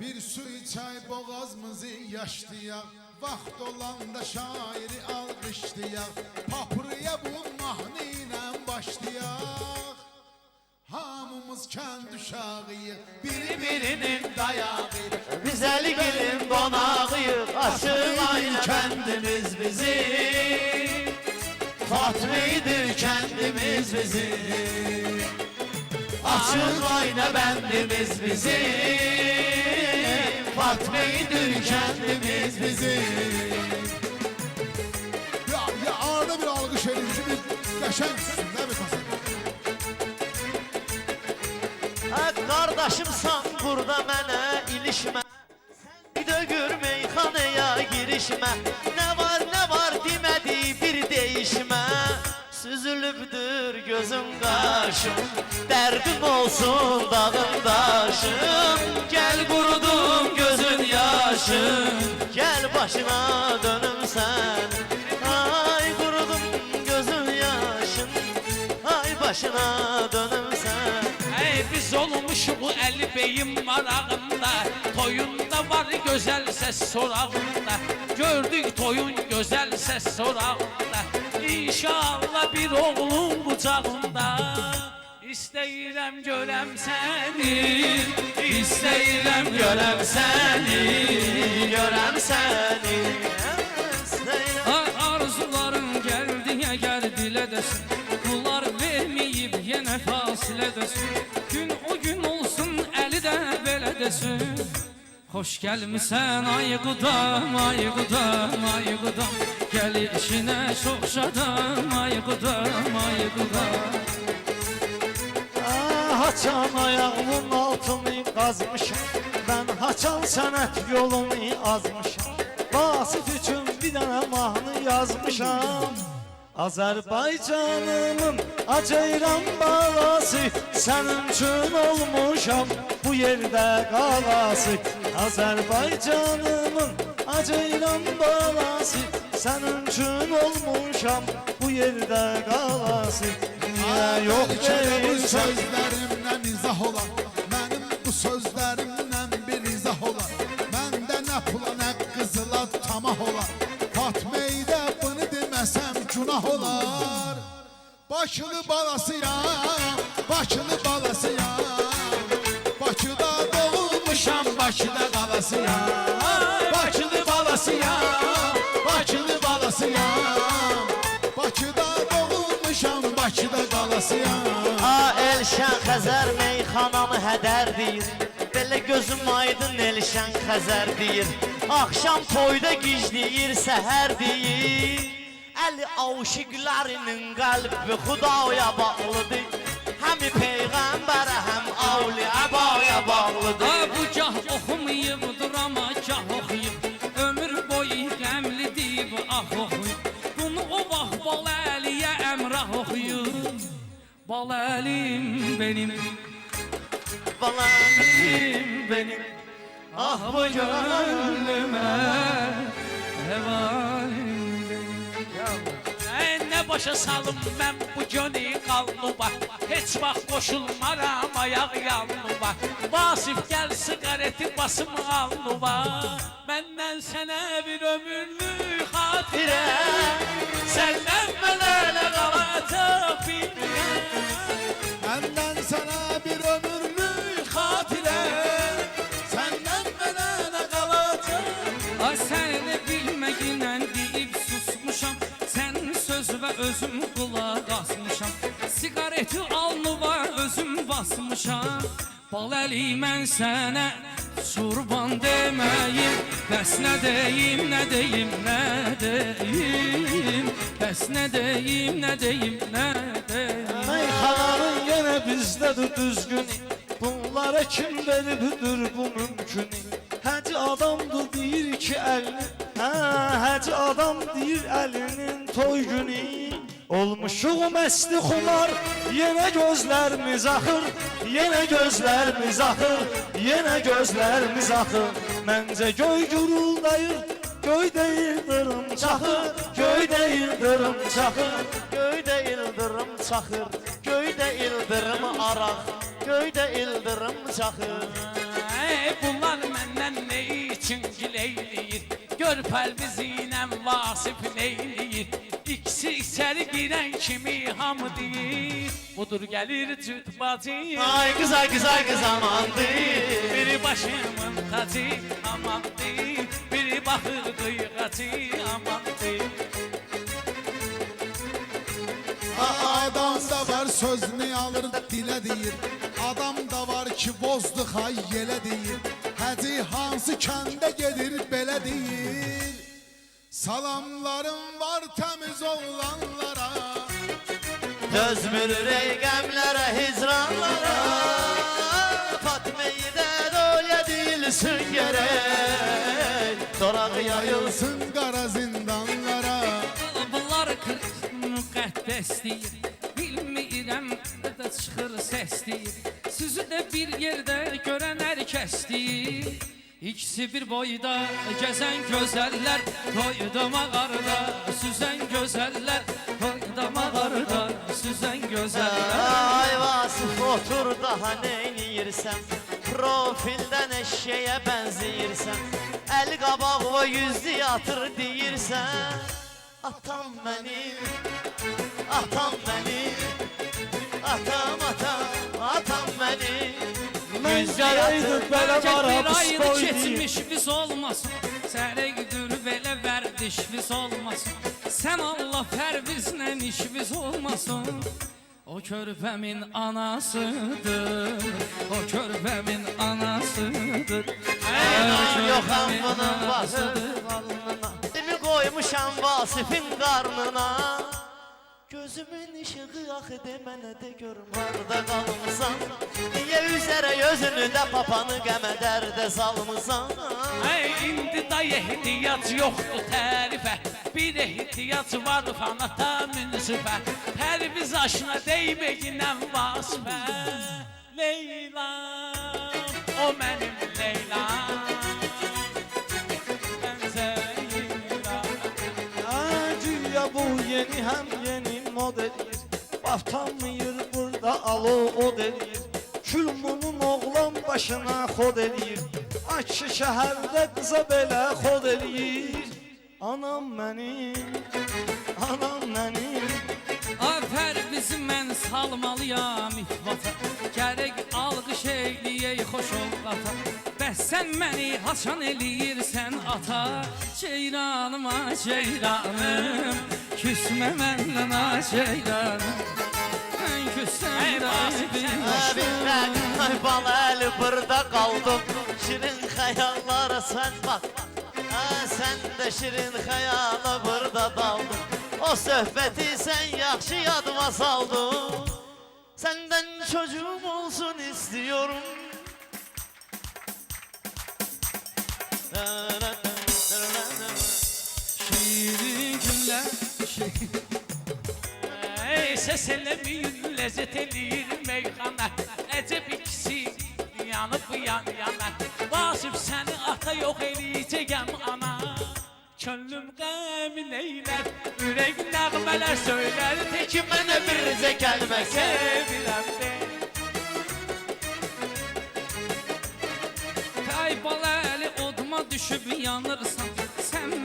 Bir su içay boğazımızı yaşlayak Vaxt olanda şairi alqışlayak Papırıya bu mahnı ilə başlayak. Hamımız kənd uşağıyıq Biri birinin dayağıyıq Güzel gelin konağıyıq Aşığıydı kendimiz bizim Fatma'ydı kendimiz bizim Açık ayna bendimiz bizim Fatma'ydı kendimiz bizim Ya, ya arada bir alqış verin bir qəşəng tutsun Nə bir kasın Ha kardeşimsan burada mənə ilişmə Bir də gör meyxanaya girişmə Nə var nə var demədi bir deyişmə Süzülübdür gözüm qaşım Dərdim olsun dağım daşım sən Ay qurudum gözün yaşım Ay başına dönüm sən Ey biz olmuşuq əli beyim marağında. Toyunda var gözəl səs sorağında. Gördük toyun gözəl səs sorağında. İnşallah bir oğlun qucağında İstəyirəm görəm səni İstəyirəm görəm səni Görəm səni gəldiyə gəldilə desin. Bunlar verməyib yenə fasilə desin. Gün o gün olsun əli də belə desin. Xoş gəlmisən ay qudam, ay qudam, ay qudam Gəlişinə çox şadam, ay qudam, ay qudam Ah, Haçan ayağımın altını qazmışam Ben haçan sənət yolunu azmışam Vasif üçün bir dənə mahnı yazmışam Azərbaycanımın acayran balası Sənin üçün olmuşam bu yerdə qalası Azərbaycanımın acayran balası Sənin üçün olmuşam bu yerdə qalası Niyə yox bu deyirsən sözlərimlə izah olan günah olar Bakılı balasıyam, Bakılı balasıyam Bakıda doğulmuşam, Bakıda qalasıyam Bakılı balasıyam, Bakılı balasıyam Bakıda doğulmuşam, Bakıda qalasıyam A Elşən Xəzər meyxanamı hədər deyir. Belə gözüm aydın Elşən Xəzər deyir. Axşam toyda gizləyir səhər deyir Əli aşiqlərinin qəlbi xudaya bağlıdır. Həmi Peyğəmbərə həm avliyə bağya bağlıdır. Ha bu gah oxumayıb durama gah oxuyub. Ömür boyu qəmli deyib ah oxuyub. Bunu o vaxt bal əliyə əmrah oxuyub. Bal əlim benim. Balanım benim. Ah bu Ey, Nə başa salım mən bu gönü qalnuba Heç vaxt qoşulmaram ayaq yanlıba Vasif gəl siqareti basım alnuba Məndən sənə bir ömürlük xatirə Səndən mənə nə qalacaq bilmirəm basmışam Bal əli mən sənə surban deməyim Bəs nə deyim, nə deyim, nə deyim? Bəs nə deyim, nə deyim, nə deyim? Meyxananın yenə bizdədir düzgün. Bunlara kim veribdir bu mümkünü Həci adamdır deyir ki əlini Hə, həci adam deyir əlinin toy günü Olmuşuq məsti xumar Yenə gözlərimiz axır Yenə gözlərimiz axır Yenə gözlərimiz axır Məncə göy guruldayır Göydə yıldırım çaxır Göydə yıldırım çaxır Göydə yıldırım çaxır Göydə yıldırım araq Göydə yıldırım çaxır Ey bunlar məndən Pərvizinə Vasif neyliyir girən kimi hamı deyir Budur gəlir cüt bacı Ay kız ay kız ay kız amandı Biri başımın tacı amandı Biri baxır qıyğacı amandı Adam da var sözünü alır dilə deyir. Adam da var ki bozdu hay yelə deyir. Həci hansı kəndə gedir belə deyir Salamlarım var təmiz oğlanlara Dözmür ey qəmlərə, hicranlara. Fatmeyi də doya dilsin gərək Doraq yayılsın qara zindanlara. Bunlar qırıq müqəddəs deyir Bilmirəm də çıxır səs deyir Sizi də bir yerdə görən hər kəs deyir İkisi bir boyda gəzən gözəllər Toyda mağarda süzən gözəllər Toyda mağarda süzən gözəllər Ay Vasif otur daha neyniyirsən Profildən eşeğe benziyirsən El qabaq və yüzü yatır deyirsən Atam mənim, atam mənim Atam, atam, Mənzərəydi belə ayını qoydu keçmiş biz olmasın Sənə güdür belə vərdiş biz olmasın Sən Allah pərvizlə iş biz olmasın O körpəmin anasıdır O körpəmin anasıdır bunun anasıdır. basıdır alnına Dimi qoymuşam Vasifin qarnına Gözümün işığı axı de mənə de görüm harda qalmısan Niyə üzərə gözünü də papanı qəmə dərdə salmısan Ey indi day ehtiyac yoxdur tərifə Bir ehtiyac var fanata münsifə Pərviz aşına deyməginəm vasfə Leyla, o mənim yeni modeldir Baftanmıyır burada alo o delir Külmunun oğlan başına xod eləyir Akı şəhərdə qıza belə xod eləyir Anam mənim, anam mənim Afər bizi mən salmalıyam ifvata Gərək alqış eyləyək xoş ovqata Bəs sən məni haçan eləyirsən ata. Ceyranıma ceyranım Küsmə məndən ha Əbildən ay bala əli burada qaldım Şirin xəyallara sən bax Hə, Sən də şirin xəyala burada daldın. O söhbəti sən yaxşı yadıma saldın. Səndən çocuğum olsun istiyorum. Şirin günlər şirin Ey səs eləməyin ləzzət eləyir meyxana Əcəb ikisi yanıb yan yana. Vasif səni ata yox eləyəcəyəm ana. Könlüm qəmin eylər, ürək nəğmələr söylər. Təki Mənə bir rizə gəlmək sevirəm de. Ay balalı oduma düşüb yanırsan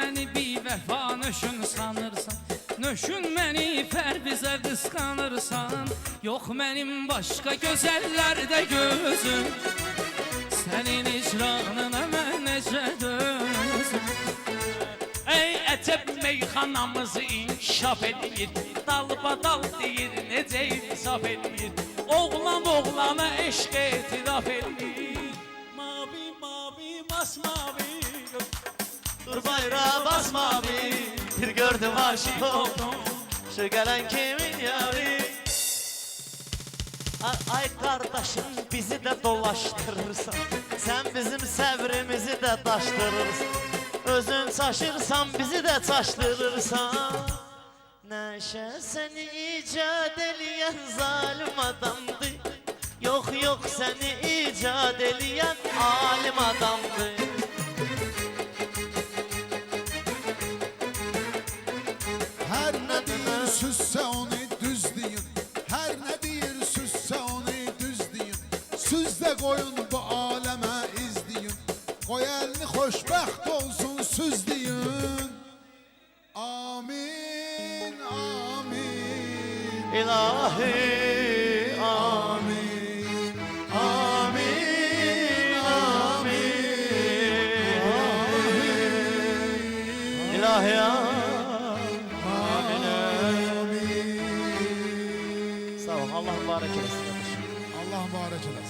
məni bir vəfa nöşün sanırsan Nöşün məni pərvizə qısqanırsan. Yox mənim başqa gözəllərdə gözüm Sənin icranına mən necə dözüm? Ey əcəb meyxanamızı inkişaf edir Dalbadal deyir necə insaf edir? Oğlan oğlana eşq etiraf edir. Mavi mavi masmavi Dur bayrağa basma bir Bir gördüm aşık oldum. Şu gelen kimin yari? Ay, kardeşim bizi de dolaştırırsan Sen bizim sevrimizi de taştırırsın. Özün çaşırsan bizi de çaştırırsan Neşe seni icat eleyen zalim adamdı. Yok yok seni icat eleyen alim adamdı İlahi amin Amin Amin. İlahi amin Sağ ol Allah mübarek eylesin. Allah mübarek eylesin